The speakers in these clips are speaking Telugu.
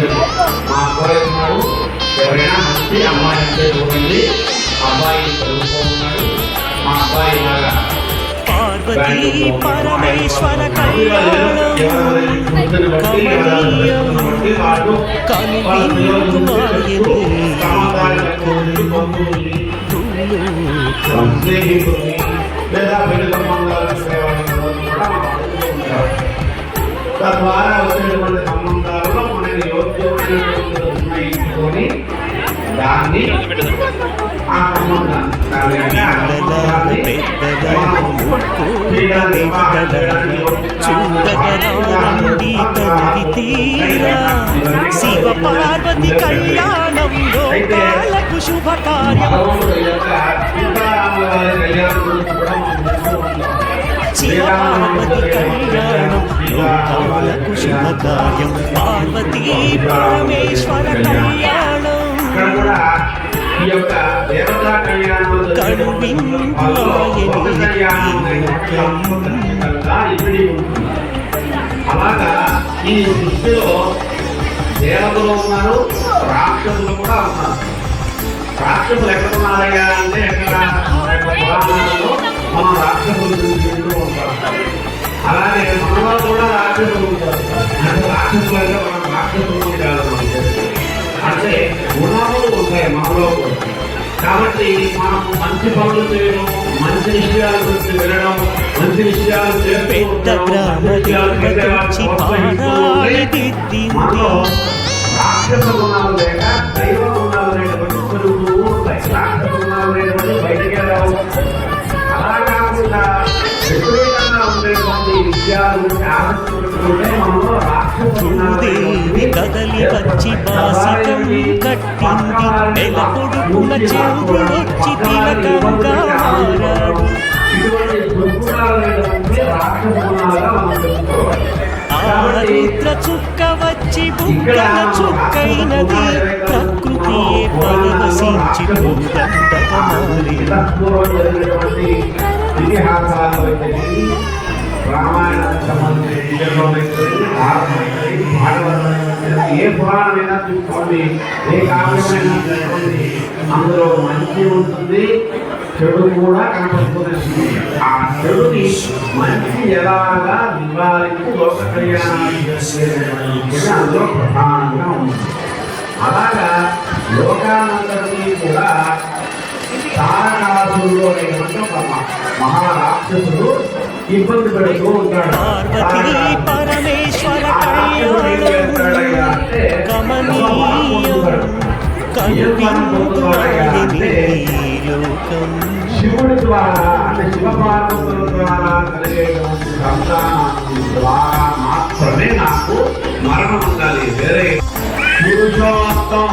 వచ్చాడు మా అబ్బాయి ఉన్నాడు ఎవరైనా మంచి అమ్మాయి అంటే చూడండి అబ్బాయి చదువుకోన్నాడు మా అబ్బాయి లాగా పార్వతీ పరమేశ్వర తద్వారా వచ్చినటువంటి చూడగరారండి తల్లి తీరా శివ పార్వతి కళ్యాణం లోకాలకు శుభకార్యం శివ పార్వతి కళ్యాణం శుభకార్యం పార్వతీ పరమేశ్వర కళ్యాణం. అలాగా ఈ దేవతలు ఉన్నారు రాక్షసులు కూడా ఉన్నారు. రాక్షసులు ఎక్కడ ఉన్నారయ్యా? అంటే గుణములు ఉంటాయి మనలో కాబట్టి మనం మంచి పనులు చేయడం మంచి విషయాల గురించి వినడం మంచి విషయాలు చేస్తూ రాక్షస గుణాలు లేక దైవ గుణాలు ఉంటాయి. రాక్షస గుణాలు అనేటువంటి బయటికే రావు అలా కాకుండా విపరీతంగా ఉండేటువంటి విషయాల ఆలోచించుకుంటే గుణాలు భూదేవి కదలి వచ్చి బాసికం కట్టింది. నెల పొడుపున చెవుడొచ్చి తిలకంగా మారాడు. ఇటువంటి చుక్క వచ్చి బుగ్గల చుక్కైనది. ప్రకృతియే పరవశించి భూదండగా మారి పూర్వం జరిగినటువంటి రామాయణానికి సంబంధించిన విషయంలోనైతే భారతమైతే భాగవతమైతే ఏ పురాణమైనా చూసుకోండి ఏ కావ్యమైనా చూసుకోండి అందులో మంచి ఉంటుంది చెడు కూడా కనపడుతుంది ఆ చెడుని మంచి ఎలాగా నివారించి లోక కళ్యాణాన్ని చేసేటువంటి అందులో ప్రధానంగా ఉంది. అలాగా లోకానందరినీ కూడా తారకాసురుడు అనేటువంటి ఒక మహారాక్షసుడు ఇబ్బంది పెడుతూ ఉంటాడు. శివుడి ద్వారా అంటే శివ పార్వతుల ద్వారా కలిగేటువంటి సంతానాన్ని ద్వారా మాత్రమే నాకు మరణం ఉండాలి. వేరే పురుషోత్తం.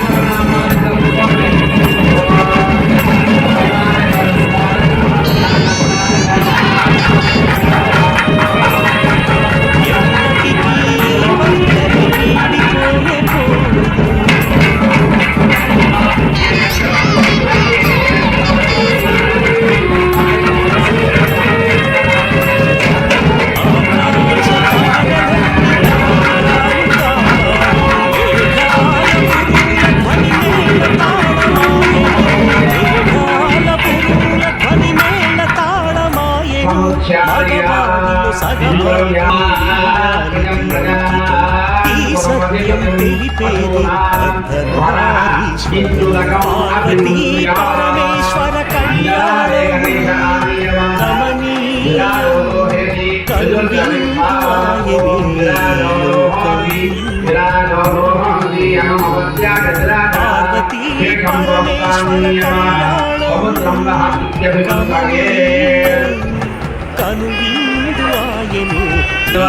పార్వతీ పరమేశ్వర కళ్యాణం. కమనీయ పార్వతీ పరమేశ్వర కనువిందు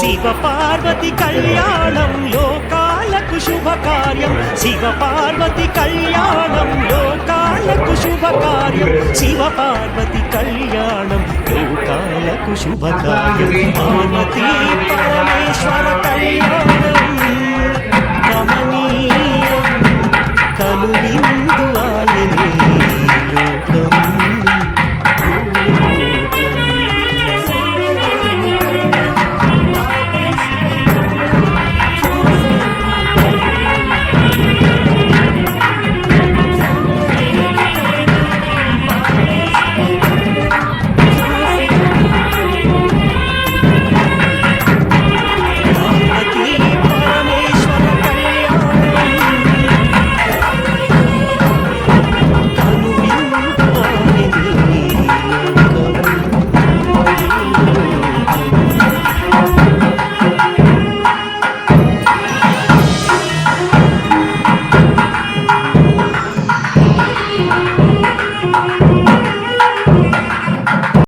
శివ పార్వతి కళ్యాణం లోకాలకు శుభకార్యం. శివ పార్వతి కళ్యాణం లోకాలకు శుభకార్యం శివ పార్వతి కళ్యాణం లోకాలకు శుభకార్యం. పార్వతి పరమేశ్వర కళ్యాణం.